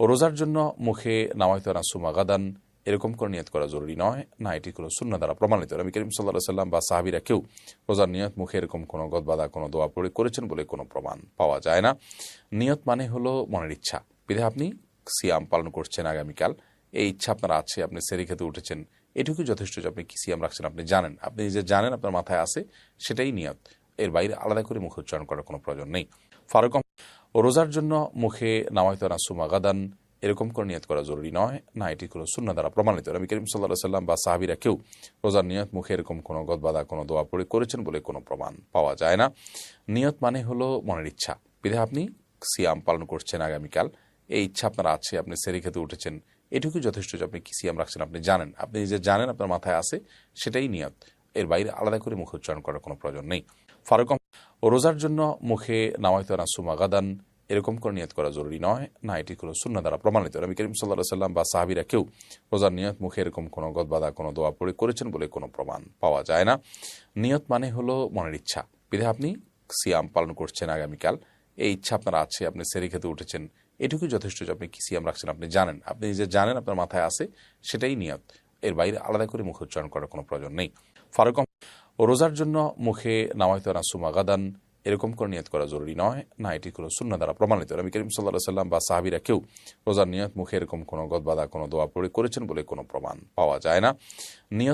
ও রোজার জন্য মুখে নামায়তো নাসুমা গাদান, এরকম করে নিয়ত করা জরুরি নয়। না, এটি কোনো শূন্য দ্বারা প্রমাণিত। নবী করিম সাল্লাহ সাল্লাম বা সাহাবিরা কেউ রোজার নিয়ত মুখে এরকম কোনো গদবাদা, কোনো দোয়া পড়ে করেছেন বলে কোনো প্রমাণ পাওয়া যায় না। নিয়ত মানে হলো মনের ইচ্ছা। বিধে আপনি সিয়াম পালন করছেন আগামীকাল। এই ইচ্ছা আপনার আছে, আপনি সেরি খেতে উঠেছেন। এটুকু যথেষ্ট যে আপনি কি সিয়াম রাখছেন আপনি জানেন। আপনি যে জানেন আপনার মাথায় আছে, সেটাই নিয়ত। এর বাইরে আলাদা করে মুখ উচ্চারণ করার কোনো প্রয়োজন নেই। ফারুক রোজার জন্য মুখে নামায়তো নাসুমা গাদান, এরকম করে নিয়ত করা জরুরি নয়। না, এটি কোনো শূন্য দ্বারা প্রমাণিত। নবী করিম সাল্লাহ সাল্লাম বা সাহাবিরা কেউ রোজার নিয়ত মুখে এরকম কোনো গদবাদা, কোনো দোয়া পড়ে করেছেন বলে কোনো প্রমাণ পাওয়া যায় না। নিয়ত মানে হলো মনের ইচ্ছা। বিধে আপনি সিয়াম পালন করছেন আগামীকাল। এই ইচ্ছা আপনার আছে, আপনি সেরি খেতে উঠেছেন। এটুকু যথেষ্ট যে আপনি কি সিয়াম রাখছেন আপনি জানেন। আপনি যে জানেন আপনার মাথায় আছে, সেটাই নিয়ত। এর বাইরে আলাদা করে মুখ উচ্চারণ করার কোনো প্রয়োজন নেই। ফারুক রোজার জন্য মুখে নামায়তো নাসুমা গাদান এরকম করে নিয়ত করা জরুরি নয়। না, এটি কোনো শূন্য দ্বারা প্রমাণিত। নবী করিম সাল্লাহ সাল্লাম বা সাহাবিরা কেউ রোজার নিয়ত মুখে এরকম কোনো গদবাদা, কোনো দোয়া পড়ে করেছেন বলে কোনো প্রমাণ পাওয়া যায় না। নিয়ত মানে হলো মনের ইচ্ছা। বিধে আপনি সিয়াম পালন করছেন আগামীকাল। এই ইচ্ছা আপনার আছে, আপনি সেরে খেতে উঠেছেন। এটুকু যথেষ্ট যে আপনি কি সিয়াম রাখছেন আপনি জানেন। আপনি যে জানেন আপনার মাথায় আছে, সেটাই নিয়ত। এর বাইরে আলাদা করে মুখে উচ্চারণ করার কোনো প্রয়োজন নেই। ফারুক রোজার জন্য মুখে নামাইতে নাসুমা গাদান এরকম করে নিয়ত করা জরুরি নয়। না, এটি কোনো শূন্য দ্বারা প্রমাণিত। নবী করিম সাল্লাহ সাল্লাম বা সাহাবিরা কেউ রোজার নিয়ত, মুখে এরকম কোনো গদবাদা, কোনো দোয়া প্রয়োগ করেছেন বলে কোনো প্রমাণ পাওয়া যায় না। নিয়ত